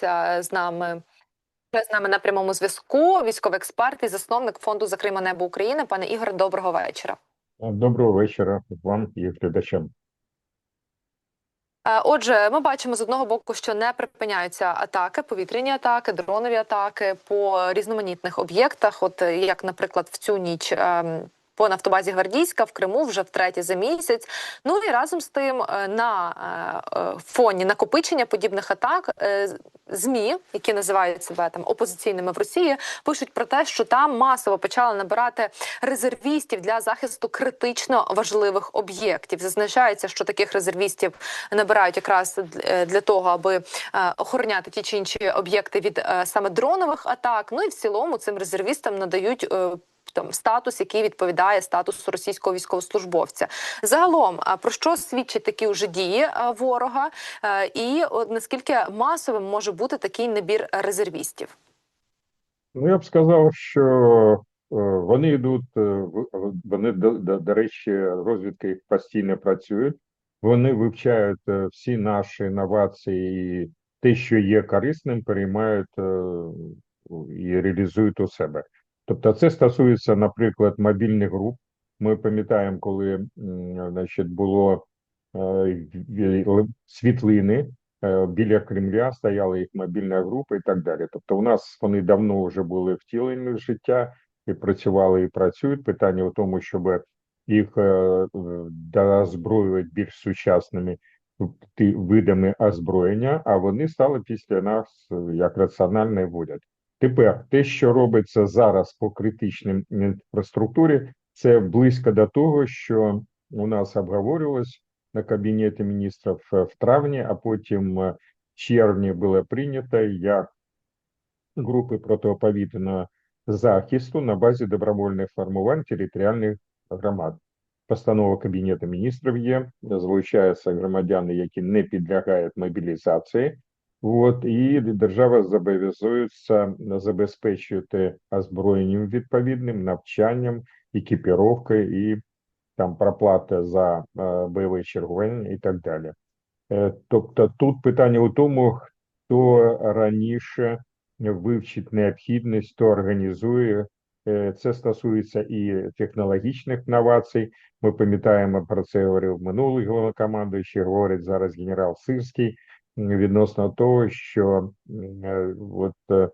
долучається з нами. З нами на прямому зв'язку військовий експерт і засновник фонду Закрима небо України. Пане Ігор, доброго вечора. Доброго вечора вам і глядачам. Е, Отже, ми бачимо з одного боку, що не припиняються атаки, повітряні атаки, дронові атаки по різноманітних об'єктах. От е, як, наприклад, в цю ніч. ем, По нафтобазі Гвардійська в Криму вже втретє за місяць. Ну і разом з тим е, на е, е, фоні накопичення подібних атак е, змі, які називають себе там опозиційними в Росії, пишуть про те, що там масово почали набирати резервістів для захисту критично важливих об'єктів. Зазначається, що таких резервістів набирають якраз е, для того, аби е, охороняти ті чи інші об'єкти від е, саме дронових атак. Ну і в цілому цим резервістам надають. Там статус, який відповідає статусу російського військовослужбовця, загалом а про що свідчать такі вже дії ворога, і наскільки масовим може бути такий набір резервістів? Ну, я б сказав, що е, вони йдуть, е, вони, до, до, речі, розвідка їх постійно працює. Вони вивчають е, всі наші інновації і те, що є корисним, переймають і реалізують у себе. Тобто, це стосується, наприклад, мобільних груп. Ми пам'ятаємо, коли значить, було е, світлини е, біля Кремля стояла їх мобільна група і так далі. Тобто, у нас вони давно вже були втілені в життя і працювали і працюють. Питання в тому, щоб їх е, доозброювати більш сучасними видами озброєння, а вони стали після нас е, як раціонально і водять. Тепер те, що робиться зараз по критичним інфраструктурі, це близько до того, що у нас обговорювалось на Кабінеті міністрів е, в травні, а потім е, в червні було прийнято як групи протиповітряного захисту на базі добровольних формувань територіальних громад. Постанова Кабінету міністрів є, залучаються громадяни, які не підлягають мобілізації. От і держава зобов'язується забезпечувати озброєнням відповідним, навчанням, екіпіровкою і там проплата за е, бойове чергування і так далі. Е, тобто тут питання у тому, хто раніше вивчить необхідність, хто організує. Е, Це стосується і технологічних новацій. Ми пам'ятаємо про це говорив минулий головнокомандуючий, говорить зараз генерал Сирський відносно того, що е, от е,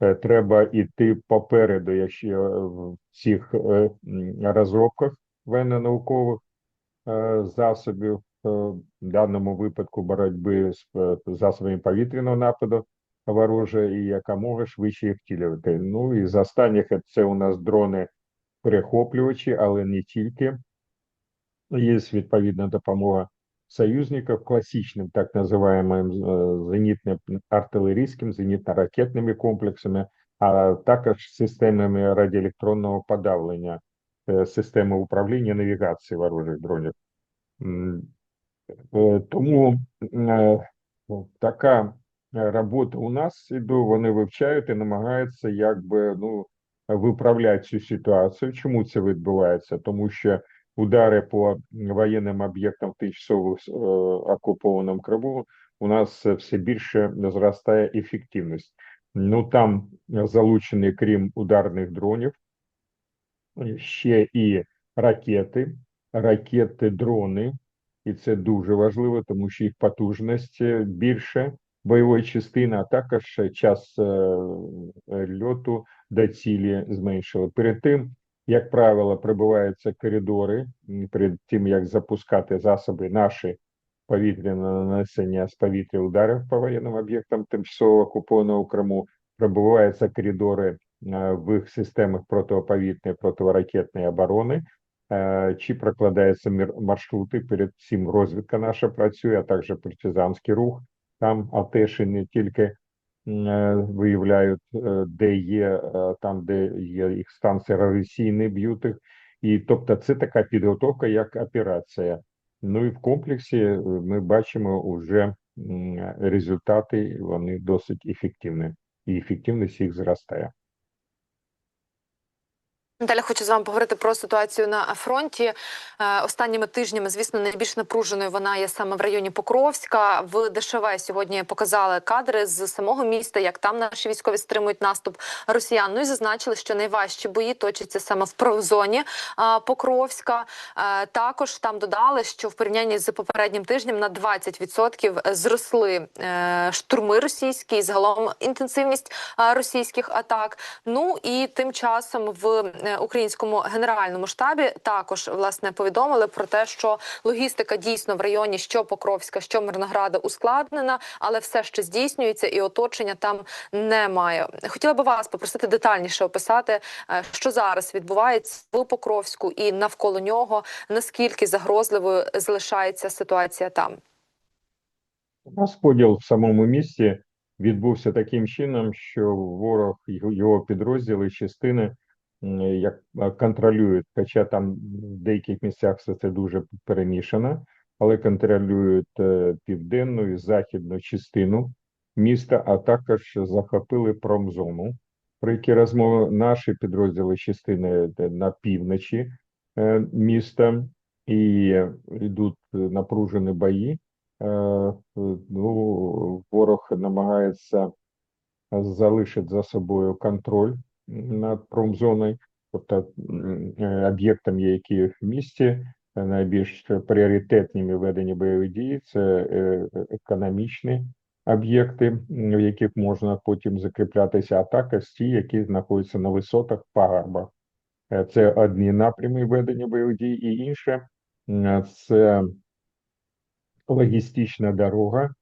е, треба йти попереду, якщо в цих розробках воєнно-наукових засобів, в даному випадку боротьби з засобами повітряного нападу вороже і якомога швидше їх втілювати. Ну і з останніх це у нас дрони перехоплювачі, але не тільки. Є відповідна допомога союзників класичним, так називаємим е, зенітно-артилерійським, зенітно-ракетними комплексами, а також системами радіоелектронного подавлення, е, системи управління навігації ворожих дронів. Е, Тому така робота у нас іде, вони вивчають і намагаються якби ну виправляти цю ситуацію. Чому це відбувається? Тому що удари по воєнним об'єктам в тимчасово е, окупованому Криму у нас все більше зростає ефективність. Ну там залучені, крім ударних дронів, ще і ракети, ракети, дрони, і це дуже важливо, тому що їх потужність е, більше бойової частини, а також час е, льоту до цілі зменшили. Перед тим, як правило, прибуваються коридори, перед тим як запускати засоби наші повітряне нанесення з повітря ударів по воєнним об'єктам тимчасово окупованого Криму, пробиваються коридори е, в їх системах протиповітряної протиракетної оборони. Е, Чи прокладаються маршрути перед цим розвідка наша працює, а також партизанський рух. Там а теж і не тільки виявляють, е, де є е, там, де є їх станції радіаційні, б'ють їх. І тобто, це така підготовка, як операція. Ну і в комплексі е, ми бачимо вже результати, вони досить ефективні, і ефективність їх зростає. Далі хочу з вами поговорити про ситуацію на фронті. Е, Останніми тижнями, звісно, найбільш напруженою вона є саме в районі Покровська. В ДШВ сьогодні показали кадри з самого міста, як там наші військові стримують наступ росіян. Ну і зазначили, що найважчі бої точаться саме в промзоні е, Покровська. Е, Також там додали, що в порівнянні з попереднім тижнем на 20% зросли штурми російські, і загалом інтенсивність російських атак. Ну і тим часом в українському генеральному штабі також власне повідомили про те, що логістика дійсно в районі що Покровська, що Мирнограда ускладнена, але все ще здійснюється, і оточення там немає. Хотіла би вас попросити детальніше описати, е, що зараз відбувається в Покровську і навколо нього, наскільки загрозливою залишається ситуація там. Розподіл в самому місті відбувся таким чином, що ворог його- підрозділи, частини як е, контролюють, хоча там в деяких місцях все це дуже перемішано, але контролюють е, південну і західну частину міста, а також захопили промзону. Про які розмови наші підрозділи частини на півночі е, міста і йдуть напружені бої. Ну, ворог намагається залишити за собою контроль над промзоною, тобто е, об'єктами, які в місті е, найбільш пріоритетними ведення бойових дій, це е, економічні об'єкти, в яких можна потім закріплятися, а також ті, які знаходяться на висотах, пагорбах. Е, Це одні напрями ведення бойових дій, і інше це логістична дорога,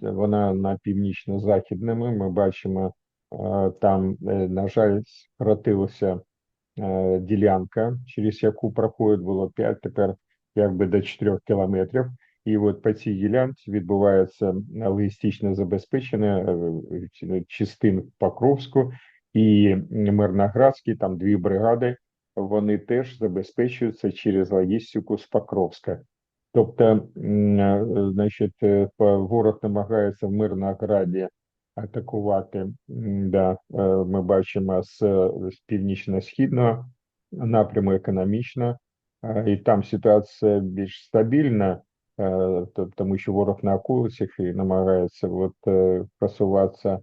вона на північно-західними. Ми бачимо, там, е, на жаль, скоротилася е, ділянка, через яку проходить було 5, тепер якби до 4 кілометрів. І от по цій ділянці відбувається логістичне забезпечення е, е, частин в Покровську і Мирноградський, там дві бригади, вони теж забезпечуються через логістику з Покровська. Тобто, е, значить, е, ворог намагається в Мирнограді атакувати. Да, е, ми бачимо з, з північно-східного напряму економічно, е, і там ситуація більш стабільна, е, тому що ворог на околицях і намагається от, просуватися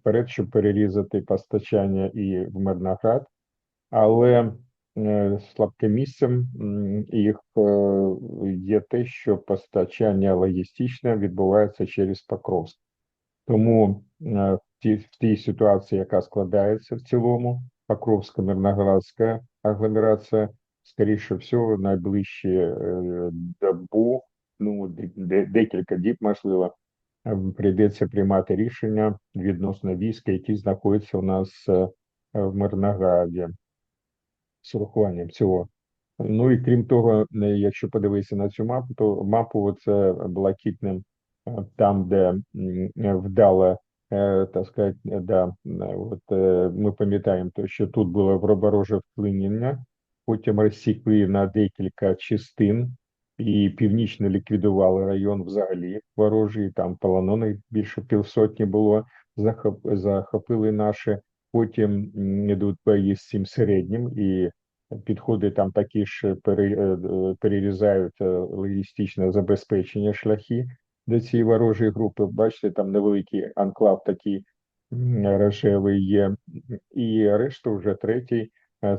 вперед, щоб перерізати постачання і в Мирноград. Але слабким місцем їх є те, що постачання логістичне відбувається через Покровськ. Тому е, в тій, в тій ситуації, яка складається в цілому, Покровська Мирноградська агломерація, скоріше всього, найближчі е, добу, ну де- де- декілька діб, можливо, прийдеться приймати рішення відносно війська, які знаходяться у нас е, в Мирнограді з урахуванням цього. Ну і крім того, якщо подивитися на цю мапу, то мапу це блакитним, там, де вдало, е, так сказати, е, да, от е, ми пам'ятаємо, що тут було вороже вклинення, потім розсікли на декілька частин, і північно ліквідували район взагалі ворожий, там полонених більше півсотні було, захоп, захопили наші, потім йдуть бої з цим середнім, і підходи там такі ж е, перерізають е, логістичне забезпечення шляхи до цієї ворожої групи. Бачите, там невеликий анклав такий рожевий є, і решта вже третій,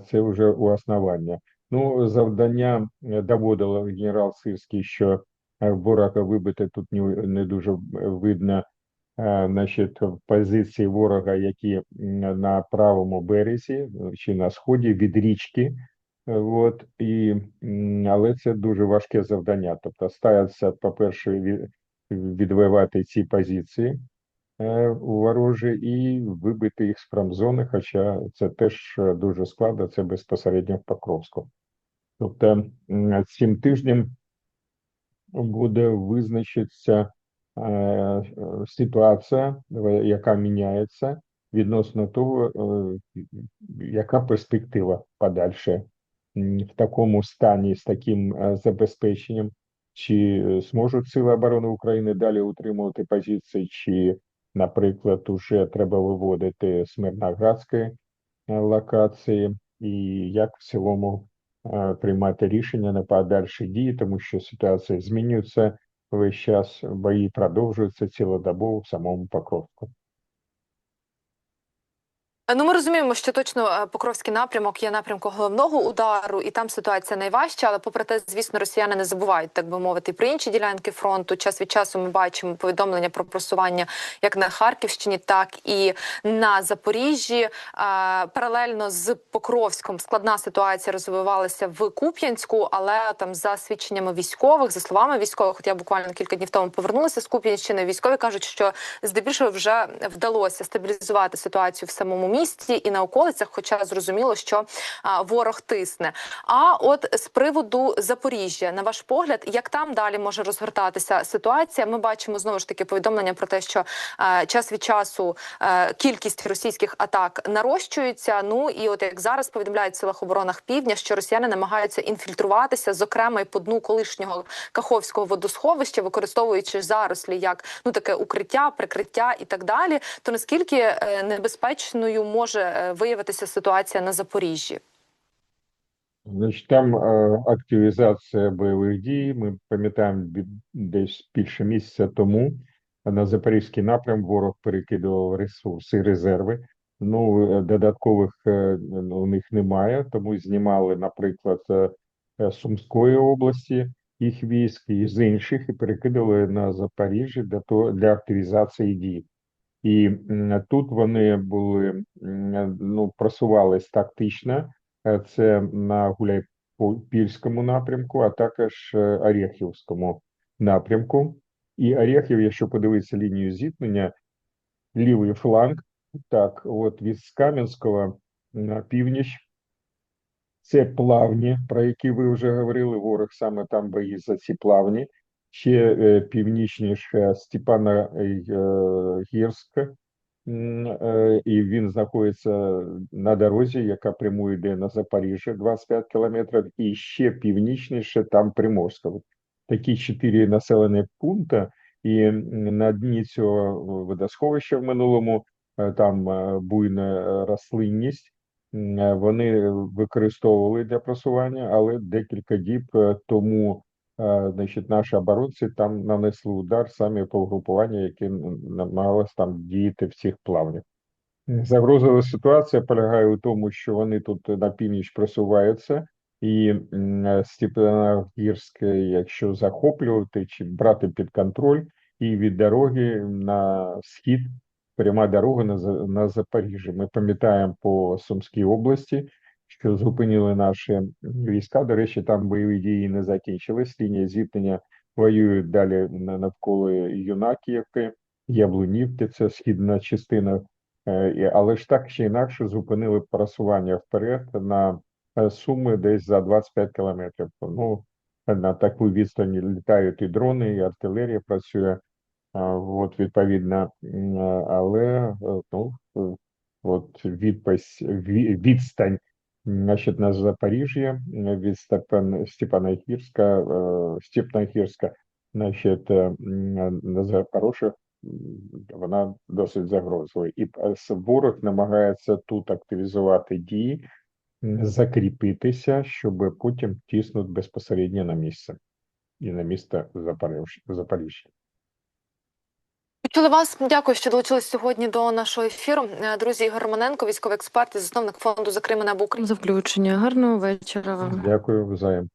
це вже у основання. Ну, завдання е, доводило генерал Сирський, що е, ворога вибити тут не, дуже видно е, значить, позиції ворога, які на правому березі чи на сході від річки. От і але це дуже важке завдання. Тобто, ставиться, по-перше, від, відвоювати ці позиції е, ворожі і вибити їх з промзони, хоча це теж е, дуже складно, це безпосередньо в Покровську. Тобто цим тижнем буде визначитися е, ситуація, яка міняється відносно того, яка перспектива подальше в такому стані з таким забезпеченням, чи е, зможуть Сили оборони України далі утримувати позиції, чи, наприклад, уже треба виводити з Мирноградської е, локації. і як в цілому е, приймати рішення на подальші дії, тому що ситуація змінюється весь час, бої продовжуються цілодобово в самому Покровську. Ну, ми розуміємо, що точно е, Покровський напрямок є напрямком головного удару, і там ситуація найважча. Але попри те, звісно, росіяни не забувають, так би мовити, про інші ділянки фронту. Час від часу ми бачимо повідомлення про просування як на Харківщині, так і на Запоріжжі. Е, Паралельно з Покровськом складна ситуація розвивалася в Куп'янську, але там за свідченнями військових, за словами військових, от я буквально кілька днів тому повернулася з Куп'янщини. Військові кажуть, що здебільшого вже вдалося стабілізувати ситуацію в самому місті і на околицях, хоча зрозуміло, що ворог тисне. А от з приводу Запоріжжя, на ваш погляд, як там далі може розгортатися ситуація? Ми бачимо знову ж таки повідомлення про те, що час від часу кількість російських атак нарощується. Ну і от як зараз повідомляють в силах оборонах півдня, що росіяни намагаються інфільтруватися, зокрема і по дну колишнього Каховського водосховища, використовуючи зарослі як ну таке укриття, прикриття і так далі. То наскільки е, може е, виявитися ситуація на Запоріжжі? Значить, там е, активізація бойових дій. Ми пам'ятаємо десь більше місяця тому на Запорізький напрям ворог перекидував ресурси, резерви. Ну, е, додаткових е, у них немає, тому знімали, наприклад, е, е, Сумської області їх військ і з інших, і перекидали на Запоріжжя для для активізації дій. І тут вони були ну, просувались тактично. Е, Це на Гуляйпільському напрямку, а також е, напрямку. І Орєхів, якщо подивитися лінію зіткнення, лівий фланг, так, от від Кам'янського на північ, це плавні, про які ви вже говорили. Ворог саме там боїть за ці плавні. Ще е, північніше Степана е, Гірська, е, і він знаходиться на дорозі, яка прямує йде на Запоріжжя 25 кілометрів, і ще північніше там Приморська. Такі чотири населені пункти, і на дні цього водосховища в минулому там буйна рослинність. Вони використовували для просування, але декілька діб тому значить, наші оборонці там нанесли удар саме по угрупуванню, яке намагалось там діяти в цих плавнях. Загрозова ситуація полягає у тому, що вони тут на північ просуваються, і Степаногірське, якщо захоплювати чи брати під контроль, і від дороги на схід пряма дорога на, на Запоріжжя. Ми пам'ятаємо по Сумській області, що зупинили наші війська. До речі, там бойові дії не закінчились. Лінія зіткнення воюють далі на- навколо Юнакіївки, Яблунівки, це східна частина Е, Але ж так чи інакше зупинили просування вперед на е, суми десь за 25 кілометрів. Ну, на таку відстані літають і дрони, і артилерія працює. От, відповідно, але е, ну, от відпись, відстань значить, на Запоріжжя е, від Степан, Степаногірська, е, Степногірська, значить, е, на Запорожжя вона досить загрозлива. І ворог намагається тут активізувати дії, закріпитися, щоб потім тиснути безпосередньо на місце і на місто Запоріжжя. Почули вас. Дякую, що долучились сьогодні до нашого ефіру. Е, Друзі, Ігор Романенко, військовий експерт і засновник фонду «За Крим небо за включення. Гарного вечора вам. Дякую, взаєм.